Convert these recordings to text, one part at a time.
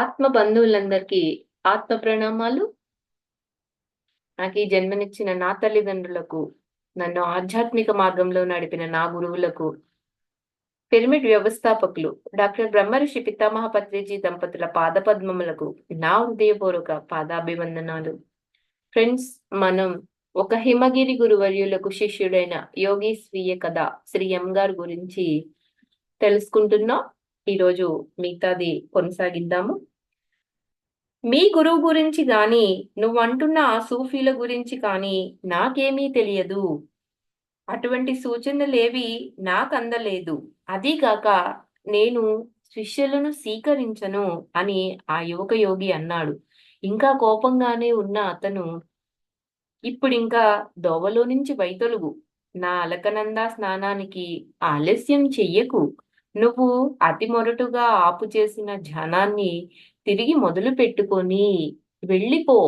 ఆత్మ బంధువులందరికీ ఆత్మ ప్రణామాలు నాకు ఈ జన్మనిచ్చిన నా తల్లిదండ్రులకు నన్ను ఆధ్యాత్మిక మార్గంలో నడిపిన నా గురువులకు పిరమిడ్ వ్యవస్థాపకులు డాక్టర్ బ్రహ్మర్షి పితామహ పత్రిజీ దంపతుల పాదపద్మములకు నా హృదయపూర్వక పాదాభివందనాలు. ఫ్రెండ్స్ మనం ఒక హిమగిరి గురువర్యులకు శిష్యుడైన యోగి స్వీయ కథ శ్రీ ఎం గారి గురించి తెలుసుకుంటున్నాం. ఈరోజు మిగతాది కొనసాగిద్దాము. మీ గురువు గురించి గాని నువ్వు అంటున్న ఆ సూఫీల గురించి కానీ నాకేమీ తెలియదు. అటువంటి సూచనలేవి నాకు అందలేదు అదీగాక నేను శిష్యులను స్వీకరించను అని ఆ యువక యోగి అన్నాడు. ఇంకా కోపంగానే ఉన్న అతను ఇప్పుడు ఇంకా దోవలో నుంచి వైతొలుగు నా అలకనంద స్నానానికి ఆలస్యం చెయ్యకు. నువ్వు అతి మొరటుగా ఆపు చేసిన ధ్యానాన్ని తిరిగి మొదలు పెట్టుకొని వెళ్ళిపో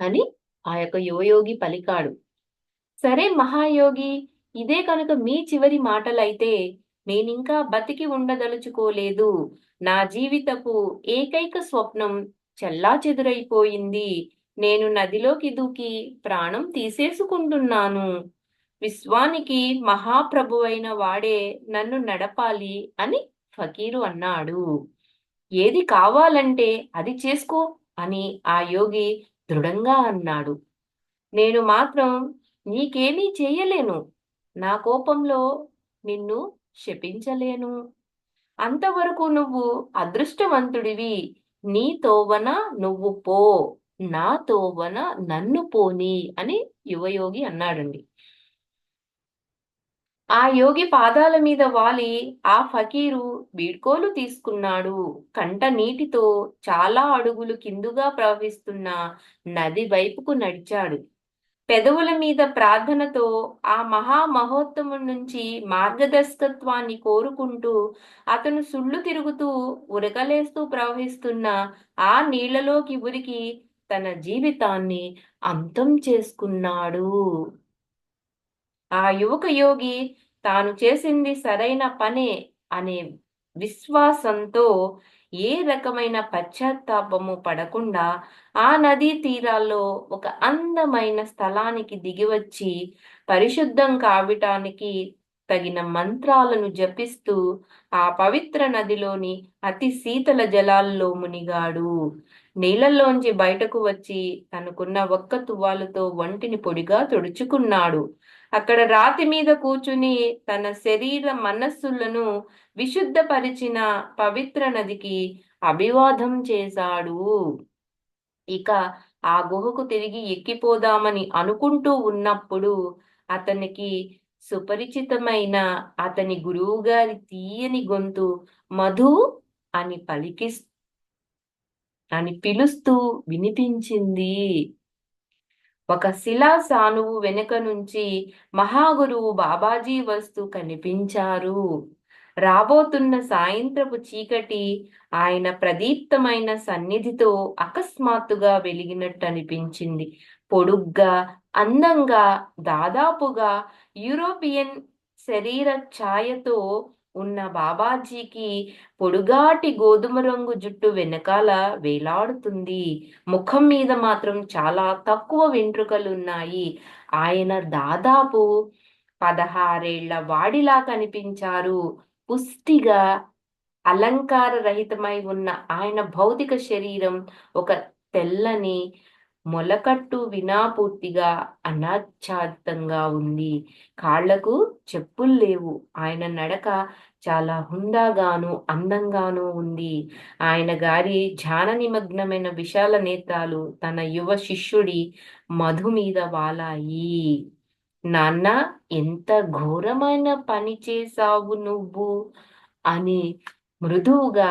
అని ఆ యొక్క యువయోగి పలికాడు. సరే మహాయోగి ఇదే కనుక మీ చివరి మాటలైతే నేనింకా బతికి ఉండదలుచుకోలేదు. నా జీవితపు ఏకైక స్వప్నం చెల్లా చెదురైపోయింది నేను నదిలోకి దూకి ప్రాణం తీసేసుకుంటున్నాను. విశ్వానికి మహాప్రభువైన వాడే నన్ను నడపాలి అని ఫకీరు అన్నాడు. ఏది కావాలంటే అది చేసుకో అని ఆ యోగి దృఢంగా అన్నాడు. నేను మాత్రం నీకేమీ చేయలేను. నా కోపంలో నిన్ను శపించలేను. అంతవరకు నువ్వు అదృష్టవంతుడివి. నీ తోవన నువ్వు పో. నా తోవన నన్ను పోని అని యువయోగి అన్నాడండి. ఆ యోగి పాదాల మీద వాలి ఆ ఫకీరు వీడ్కోలు తీసుకున్నాడు. కంట నీటితో చాలా అడుగులు కిందుగా ప్రవహిస్తున్న నది వైపుకు నడిచాడు. పెదవుల మీద ప్రార్థనతో ఆ మహామహోత్తము నుంచి మార్గదర్శకత్వాన్ని కోరుకుంటూ అతను సుళ్ళు తిరుగుతూ ఉరకలేస్తూ ప్రవహిస్తున్న ఆ నీళ్ళలోకి ఉరికి తన జీవితాన్ని అంతం చేసుకున్నాడు. ఆ యువక యోగి తాను చేసింది సరైన పనే అనే విశ్వాసంతో ఏ రకమైన పశ్చాత్తాపము పడకుండా ఆ నదీ తీరాల్లో ఒక అందమైన స్థలానికి దిగివచ్చి పరిశుద్ధం కావటానికి తగిన మంత్రాలను జపిస్తూ ఆ పవిత్ర నదిలోని అతి శీతల జలాల్లో మునిగాడు. నీళ్ళల్లోంచి బయటకు వచ్చి తనకున్న ఒక్క తువ్వాలుతో వంటిని పొడిగా తుడుచుకున్నాడు. అక్కడ రాతి మీద కూర్చుని తన శరీర మనస్సులను విశుద్ధపరిచిన పవిత్ర నదికి అభివాదం చేశాడు. ఇక ఆ గుహకు తిరిగి ఎక్కిపోదామని అనుకుంటూ ఉన్నప్పుడు అతనికి సుపరిచితమైన అతని గురువు గారి తీయని గొంతు మధు అని పలికి అని పిలుస్తూ వినిపించింది. ఒక శిలా సానువు వెనుక నుంచి మహాగురువు బాబాజీ వస్తూ కనిపించారు. రాబోతున్న సాయంత్రపు చీకటి ఆయన ప్రదీప్తమైన సన్నిధితో అకస్మాత్తుగా వెలిగినట్టు అనిపించింది పొడుగ్గా అందంగా దాదాపుగా యూరోపియన్ శరీర ఛాయతో ఉన్న బాబాజీకి పొడుగాటి గోధుమ రంగు జుట్టు వెనకాల వేలాడుతుంది. ముఖం మీద మాత్రం చాలా తక్కువ వెంట్రుకలు ఉన్నాయి. ఆయన దాదాపు పదహారేళ్ళ వాడిలా కనిపించారు. పుష్టిగా అలంకార రహితమై ఉన్న ఆయన భౌతిక శరీరం ఒక తెల్లని మొలకట్టు వినా పూర్తిగా అనాచ్ఛాదితంగా ఉంది. కాళ్ళకు చెప్పులు లేవు. ఆయన నడక చాలా హుందాగాను అందంగాను ఉంది. ఆయన గారి ధ్యాన నిమగ్నమైన విశాల నేత్రాలు తన యువ శిష్యుడి మధు మీద వాలాయి. నాన్న ఎంత ఘోరమైన పని చేశావు నువ్వు అని మృదువుగా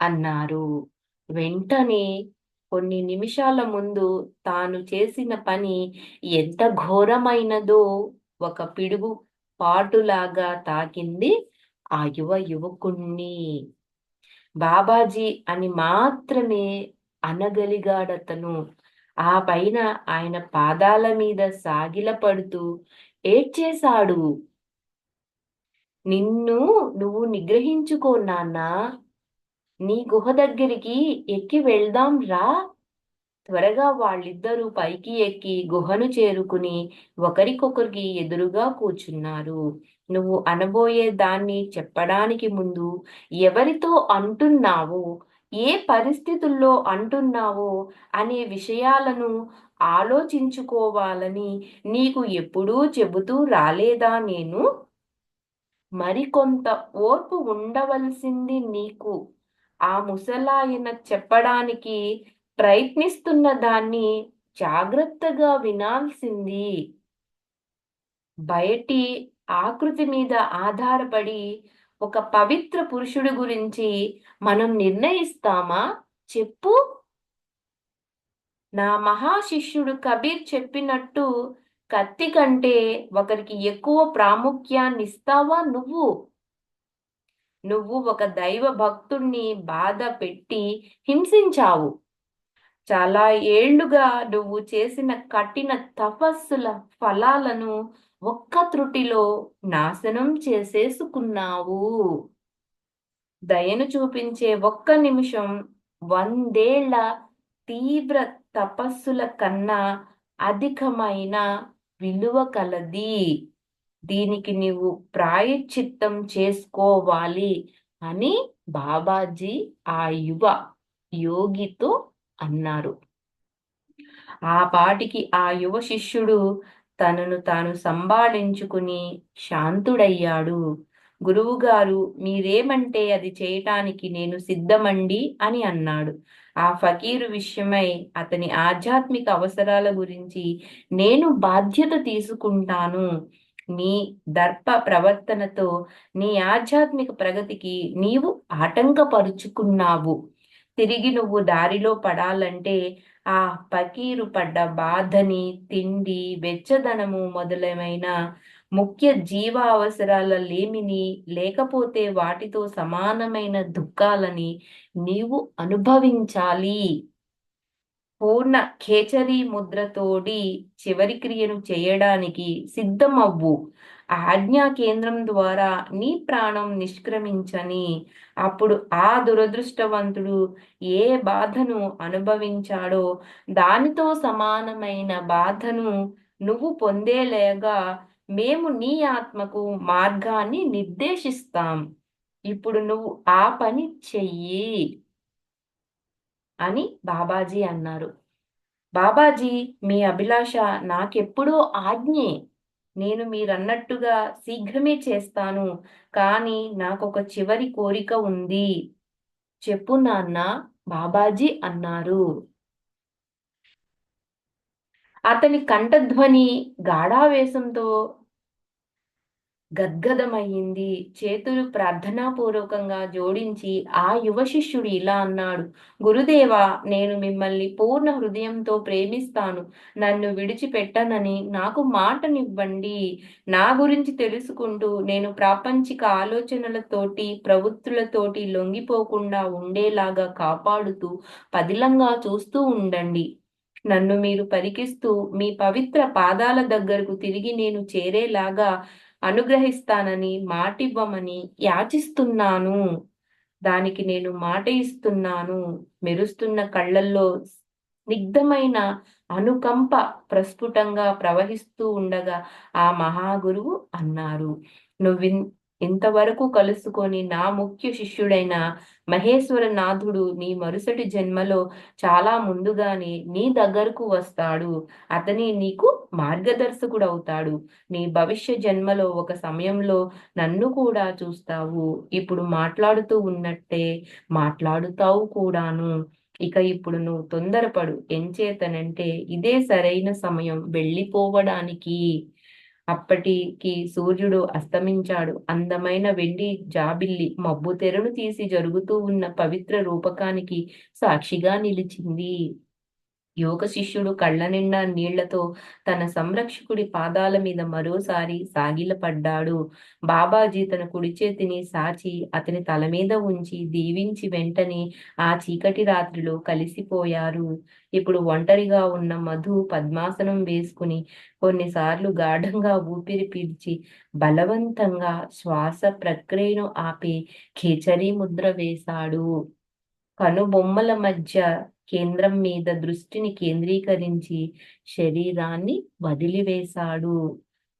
అన్నారు. వెంటనే కొన్ని నిమిషాల ముందు తాను చేసిన పని ఎంత ఘోరమైనదో ఒక పిడుగు పాటులాగా తాకింది ఆ యువ యువకుణ్ణి. బాబాజీ అని మాత్రమే అనగలిగాడతను. ఆ పైన ఆయన పాదాల మీద సాగిలపడుతూ ఏడ్చేశాడు. నిన్ను నువ్వు నిగ్రహించుకో నాన్నా నీ గుహ దగ్గరికి ఎక్కి వెళ్దాం రా. త్వరగా వాళ్ళిద్దరూ పైకి ఎక్కి గుహను చేరుకుని ఒకరికొకరికి ఎదురుగా కూర్చున్నారు. నువ్వు అనబోయే దాన్ని చెప్పడానికి ముందు ఎవరితో అంటున్నావో? ఏ పరిస్థితుల్లో అంటున్నావో? అనే విషయాలను ఆలోచించుకోవాలని నీకు ఎప్పుడూ చెబుతూ రాలేదా నేను? మరికొంత ఓర్పు ఉండవలసింది నీకు. ఆ ముసలాయన చెప్పడానికి ప్రయత్నిస్తున్న దాన్ని జాగ్రత్తగా వినాల్సింది. బయటి ఆకృతి మీద ఆధారపడి ఒక పవిత్ర పురుషుడి గురించి మనం నిర్ణయిస్తామా? చెప్పు. నా మహాశిష్యుడు కబీర్ చెప్పినట్టు కత్తి కంటే ఒకరికి ఎక్కువ ప్రాముఖ్యాన్ని ఇస్తావా నువ్వు? నువ్వు ఒక దైవ భక్తుణ్ణి బాధ పెట్టి హింసించావు. చాలా ఏళ్ళుగా నువ్వు చేసిన కఠిన తపస్సుల ఫలాలను ఒక్క త్రుటిలో నాశనం చేసేసుకున్నావు. దయను చూపించే ఒక్క నిమిషం వందేళ్ళ తీవ్ర తపస్సుల కన్నా అధికమైన విలువ కలది. దీనికి నీవు ప్రాయశ్చిత్తం చేసుకోవాలి అని బాబాజీ ఆ యువ యోగితో అన్నారు. ఆ పాటికి ఆ యువ శిష్యుడు తనను తాను సంభాళించుకుని శాంతుడయ్యాడు. గురువుగారు మీరేమంటే అది చేయటానికి నేను సిద్ధమండి అని అన్నాడు. ఆ ఫకీరు విషయమై అతని ఆధ్యాత్మిక అవసరాల గురించి నేను బాధ్యత తీసుకుంటాను. నీ దర్ప ప్రవర్తనతో నీ ఆధ్యాత్మిక ప్రగతికి నీవు ఆటంకపరుచుకున్నావు. తిరిగి నువ్వు దారిలో పడాలంటే ఆ పకీరు పడ్డ బాధని తిండి వెచ్చదనము మొదలైన ముఖ్య జీవ అవసరాల లేమిని లేకపోతే వాటితో సమానమైన దుఃఖాలని నీవు అనుభవించాలి. పూర్ణ ఖేచరీ ముద్రతోడి చివరి క్రియను చేయడానికి సిద్ధమవ్వు. ఆజ్ఞా కేంద్రం ద్వారా నీ ప్రాణం నిష్క్రమించని అప్పుడు ఆ దురదృష్టవంతుడు ఏ బాధను అనుభవించాడో దానితో సమానమైన బాధను నువ్వు పొందేలేగా మేము నీ ఆత్మకు మార్గాన్ని నిర్దేశిస్తాం. ఇప్పుడు నువ్వు ఆ పని చెయ్యి. అని బాబాజీ అన్నారు. బాబాజీ మీ అభిలాష నాకెప్పుడో ఆజ్ఞే. నేను మీరన్నట్టుగా శీఘ్రమే చేస్తాను కానీ నాకొక చివరి కోరిక ఉంది. చెప్పు నాన్న బాబాజీ అన్నారు. అతని కంఠధ్వని గాఢావేశంతో గద్గదమయ్యింది. చేతులు ప్రార్థనాపూర్వకంగా జోడించి ఆ యువ శిష్యుడు ఇలా అన్నాడు గురుదేవా నేను మిమ్మల్ని పూర్ణ హృదయంతో ప్రేమిస్తాను. నన్ను విడిచిపెట్టనని నాకు మాటనివ్వండి. నా గురించి తెలుసుకుంటూ నేను ప్రాపంచిక ఆలోచనలతోటి ప్రవృత్తులతోటి లొంగిపోకుండా ఉండేలాగా కాపాడుతూ పదిలంగా చూస్తూ ఉండండి. నన్ను మీరు పరికిస్తూ మీ పవిత్ర పాదాల దగ్గరకు తిరిగి నేను చేరేలాగా అనుగ్రహిస్తానని మాటివ్వమని యాచిస్తున్నాను. దానికి నేను మాట ఇస్తున్నాను. మెరుస్తున్న కళ్ళల్లో స్నిగ్ధమైన అనుకంప ప్రస్ఫుటంగా ప్రవహిస్తూ ఉండగా ఆ మహాగురువు అన్నారు. నువ్వు ఇంతవరకు కలుసుకొని నా ముఖ్య శిష్యుడైన మహేశ్వర నాథుడు నీ మరుసటి జన్మలో చాలా ముందుగానే నీ దగ్గరకు వస్తాడు. అతని నీకు మార్గదర్శకుడు అవుతాడు. నీ భవిష్య జన్మలో ఒక సమయంలో నన్ను కూడా చూస్తావు. ఇప్పుడు మాట్లాడుతూ ఉన్నట్టే మాట్లాడుతావు కూడాను. ఇక ఇప్పుడు నువ్వు తొందరపడు. ఎంచేతనంటే ఇదే సరైన సమయం. వెళ్ళిపోవడానికి. అప్పటికి సూర్యుడు అస్తమించాడు. అందమైన వెండి జాబిల్లి మబ్బు తెరను తీసి జరుగుతూ ఉన్న పవిత్ర రూపకానికి సాక్షిగా నిలిచింది. యోగ శిష్యుడు కళ్ళ నిండా నీళ్ళతో తన సంరక్షకుడి పాదాల మీద మరోసారి సాగిలపడ్డాడు. బాబాజీ తన కుడి చేతిని సాచి అతని తల మీద ఉంచి దీవించి వెంటనే ఆ చీకటి రాత్రిలో కలిసిపోయారు. ఇప్పుడు ఒంటరిగా ఉన్న మధు పద్మాసనం వేసుకుని కొన్నిసార్లు గాఢంగా ఊపిరి పీల్చి బలవంతంగా శ్వాస ప్రక్రియను ఆపి ఖేచరీ ముద్ర వేశాడు. కనుబొమ్మల మధ్య కేంద్రం మీద దృష్టిని కేంద్రీకరించి శరీరాన్ని వదిలివేశాడు.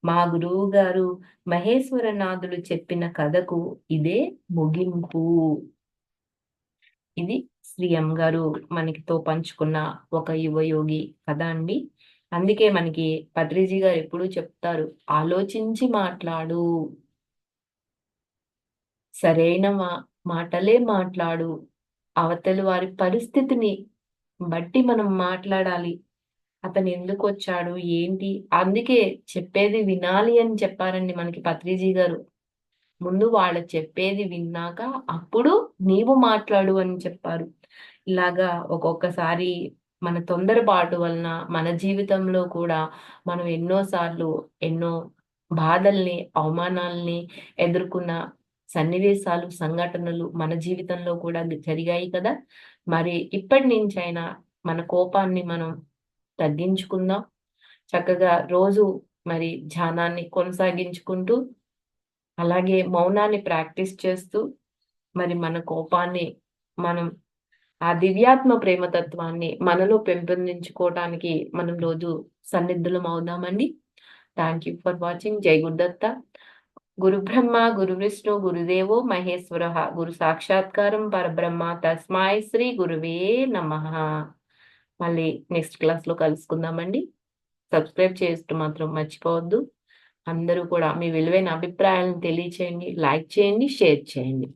మా గురువు గారు మహేశ్వరనాథులు చెప్పిన కథకు ఇదే ముగింపు. ఇది శ్రీఎం గారు మనకితో పంచుకున్న ఒక యువయోగి కథ అండి. అందుకే మనకి పత్రిజీ గారు ఎప్పుడూ చెప్తారు ఆలోచించి మాట్లాడు. సరైన మా మాటలే మాట్లాడు. అవతలి వారి పరిస్థితిని బట్టి మనం మాట్లాడాలి. అతను ఎందుకు వచ్చాడు ఏంటి? అందుకే చెప్పేది వినాలి అని చెప్పారండి మనకి పత్రిజీ గారు. ముందు వాళ్ళు చెప్పేది విన్నాక అప్పుడు నీవు మాట్లాడు అని చెప్పారు. ఇలాగా ఒక్కొక్కసారి మన తొందరపాటు వలన మన జీవితంలో కూడా మనం ఎన్నోసార్లు ఎన్నో బాధల్ని అవమానాల్ని ఎదుర్కొన్న సన్నివేశాలు సంఘటనలు మన జీవితంలో కూడా జరిగాయి కదా. మరి ఇప్పటి నుంచైనా మన కోపాన్ని మనం తగ్గించుకుందాం. చక్కగా రోజు మరి ధ్యానాన్ని కొనసాగించుకుంటూ అలాగే మౌనాన్ని ప్రాక్టీస్ చేస్తూ మరి మన కోపాన్ని మనం ఆ దివ్యాత్మ ప్రేమతత్వాన్ని మనలో పెంపొందించుకోవటానికి మనం రోజు సన్నిధులం అవుదామండి. థ్యాంక్ యూ ఫర్ వాచింగ్ జై గురుదత్త. గురు బ్రహ్మ గురు విష్ణు గురుదేవో మహేశ్వర గురు సాక్షాత్కారం పరబ్రహ్మ తస్మాయ్ శ్రీ గురువే నమ. మళ్ళీ నెక్స్ట్ క్లాస్లో కలుసుకుందామండి. సబ్స్క్రైబ్ చేస్తూ మాత్రం మర్చిపోవద్దు. అందరూ కూడా మీ విలువైన అభిప్రాయాలను తెలియచేయండి లైక్ చేయండి షేర్ చేయండి.